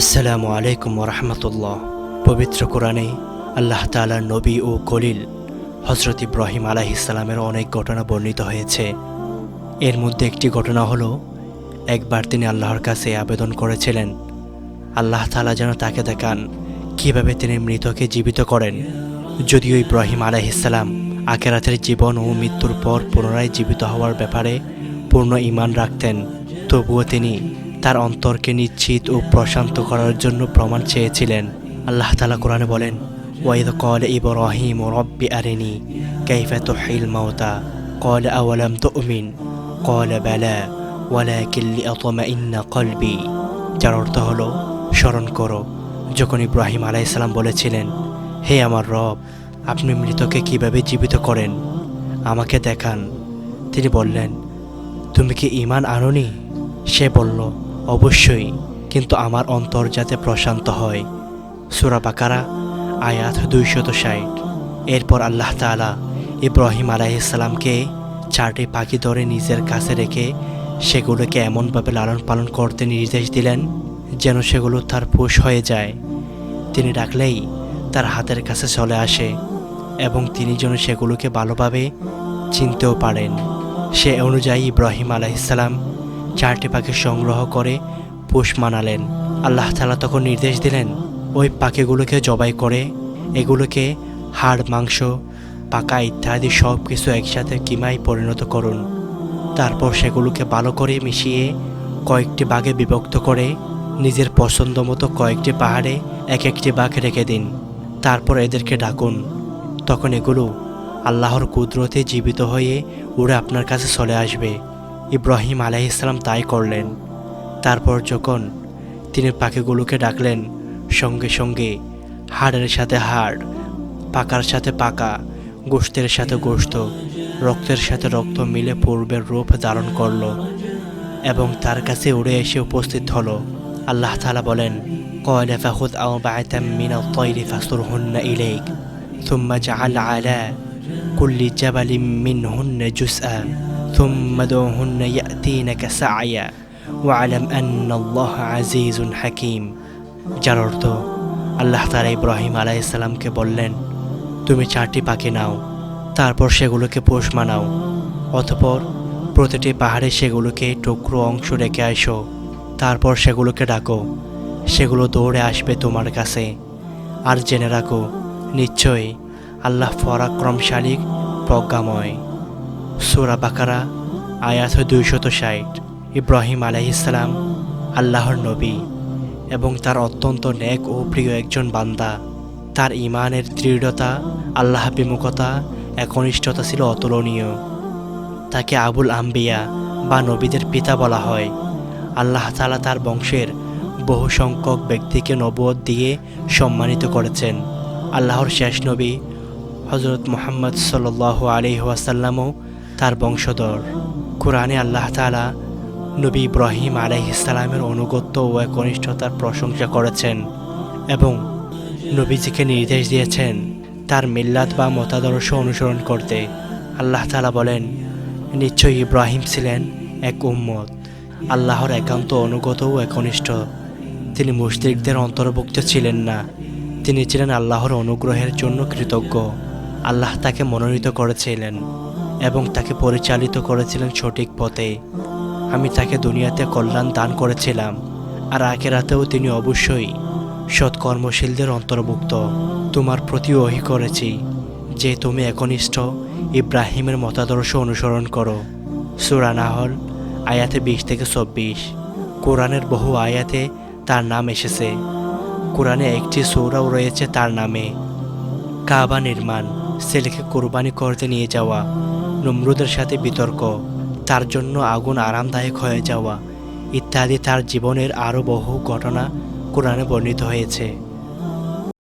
আসসালামু আলাইকুম রহমতুল্লাহ। পবিত্র কোরআনে আল্লাহ তালার নবী ও কলিল হজরত ইব্রাহিম আলাহিসাল্লামের অনেক ঘটনা বর্ণিত হয়েছে। এর মধ্যে একটি ঘটনা হলো, একবার তিনি আল্লাহর কাছে আবেদন করেছিলেন, আল্লাহ তালা যেন তাকে দেখান কীভাবে তিনি মৃতকে জীবিত করেন। যদিও ইব্রাহিম আলাইহিসাল্লাম আকেরাতের জীবন ও মৃত্যুর পর পুনরায় জীবিত হওয়ার ব্যাপারে পূর্ণ ইমান রাখতেন, তবুও তিনি তার অন্তরকে নিশ্চিত ও প্রশান্ত করার জন্য প্রমাণ চেয়েছিলেন। আল্লাহ তালা কোরআনে বলেন, ওয়াইদ কল ইব রহিম ও রব্বি আরেনি কাইফা তুহিল মাওতা কল আওয়ালাম উমিন কল বেলা। ওয়ালা কিল্লি অতমা ইন্না কলবি যার অর্থ হলো, স্মরণ করো, যখন ইব্রাহিম আলাইসালাম বলেছিলেন, হে আমার রব, আপনি মৃতকে কীভাবে জীবিত করেন? আমাকে দেখান। তিনি বললেন, তুমি কি ইমান আনোনি? সে বলল অবশ্যই, কিন্তু আমার অন্তর যাতে প্রশান্ত হয়। সুরা বাকারা, আয়াত দুইশত ষাট। এরপর আল্লাহ তাআলা ইব্রাহিম আলাইসাল্লামকে চারটি পাখি ধরে নিজের কাছে রেখে সেগুলোকে এমনভাবে লালন পালন করতে নির্দেশ দিলেন, যেন সেগুলো তার পোষ হয়ে যায়। তিনি ডাকলেই তার হাতের কাছে চলে আসে এবং তিনি যেন সেগুলোকে ভালোভাবে চিনতেও পারেন। সে অনুযায়ী ইব্রাহিম আলাইসাল্লাম চারটি পাখি সংগ্রহ করে পোষ মানালেন। আল্লাহ তালা তখন নির্দেশ দিলেন, ওই পাখিগুলোকে জবাই করে, এগুলোকে হাড়, মাংস, পাকা ইত্যাদি সব কিছু একসাথে কিমায় পরিণত করুন। তারপর সেগুলোকে ভালো করে মিশিয়ে কয়েকটি বাঘে বিভক্ত করে নিজের পছন্দ মতো কয়েকটি পাহাড়ে এক একটি বাঘ রেখে দিন। তারপর এদেরকে ডাকুন। তখন এগুলো আল্লাহর কুদরতে জীবিত হয়ে উড়ে আপনার কাছে চলে আসবে। ইব্রাহিম আলাইসালাম তাই করলেন তারপর যখন তিনি পাখিগুলোকে ডাকলেন সঙ্গে সঙ্গে হাড়ের সাথে হাড় পাকার সাথে পাকা গোষ্ঠের সাথে গোষ্ঠ রক্তের সাথে রক্ত মিলে পূর্বের রূপ ধারণ করলো এবং তার কাছে উড়ে এসে উপস্থিত হলো আল্লাহ তাআলা বলেন قال فخذ أربعة من الطير فاصرهن إليك ثم اجعل على كل جبل منهن جزءا ثم ادعهن يأتينك سعيا واعلم أن الله عزيز حكيم যার অর্থ আল্লাহ তাআলা ইব্রাহিম আলাইসাল্লামকে বললেন তুমি চারটি পাখি নাও তারপর সেগুলোকে পোষ মানাও অতপর প্রতিটি পাহাড়ে সেগুলোকে টুকরো অংশ রেখে আসো তারপর সেগুলোকে ডাকো সেগুলো দৌড়ে আসবে তোমার কাছে আর জেনে রাখো নিশ্চয়ই আল্লাহ পরাক্রমশালী প্রজ্ঞাময় সুরা বাকারা, আয়াত দুইশত ষাট। ইব্রাহিম আলাইসালাম আল্লাহর নবী এবং তার অত্যন্ত ন্যাক ও প্রিয় একজন বান্দা। তার ইমানের দৃঢ়তা, আল্লাহ বিমুখতা, একনিষ্ঠতা ছিল অতুলনীয়। তাকে আবুল আম্বিয়া বা নবীদের পিতা বলা হয়। আল্লাহ তালা তার বংশের বহু সংখ্যক ব্যক্তিকে নবদ দিয়ে সম্মানিত করেছেন। আল্লাহর শেষ নবী হজরত মোহাম্মদ সাল আলি ওয়াসাল্লামও তার বংশধর। কোরআনে আল্লাহ তালা নবী ইব্রাহিম আলাইহিসালামের অনুগত্য ও একনিষ্ঠতার প্রশংসা করেছেন এবং নবীজিকে নির্দেশ দিয়েছেন তার মিল্লাত বা মতাদর্শ অনুসরণ করতে। আল্লাহ তালা বলেন, নিশ্চয়ই ইব্রাহিম ছিলেন এক উম্মত, আল্লাহর একান্ত অনুগত ও একনিষ্ঠ। তিনি মুশরিকদের অন্তর্ভুক্ত ছিলেন না, তিনি ছিলেন আল্লাহর অনুগ্রহের জন্য কৃতজ্ঞ। আল্লাহ তাকে মনোনীত করেছিলেন। এবং তাকে পরিচালিত করেছিলেন সঠিক পথে। আমি তাকে দুনিয়াতে কল্যাণ দান করেছিলাম, আর আখেরাতেও তিনি অবশ্যই সৎকর্মশীলদের অন্তর্ভুক্ত। তোমার প্রতি ওহি করেছি যে তুমি একনিষ্ঠ ইব্রাহিমের মতাদর্শ অনুসরণ করো। সুরা নাহল, আয়াতে বিশ থেকে চব্বিশ। কোরআনের বহু আয়াতে তার নাম এসেছে। কোরআনে একটি সৌরাও রয়েছে তার নামে। কাবা নির্মাণ ছেলেকে কোরবানি করতে নিয়ে যাওয়া। নমরুদের সাথে বিতর্ক, তার জন্য আগুন আরামদায়ক হয়ে যাওয়া ইত্যাদি তার জীবনের আরও বহু ঘটনা কোরআনে বর্ণিত হয়েছে।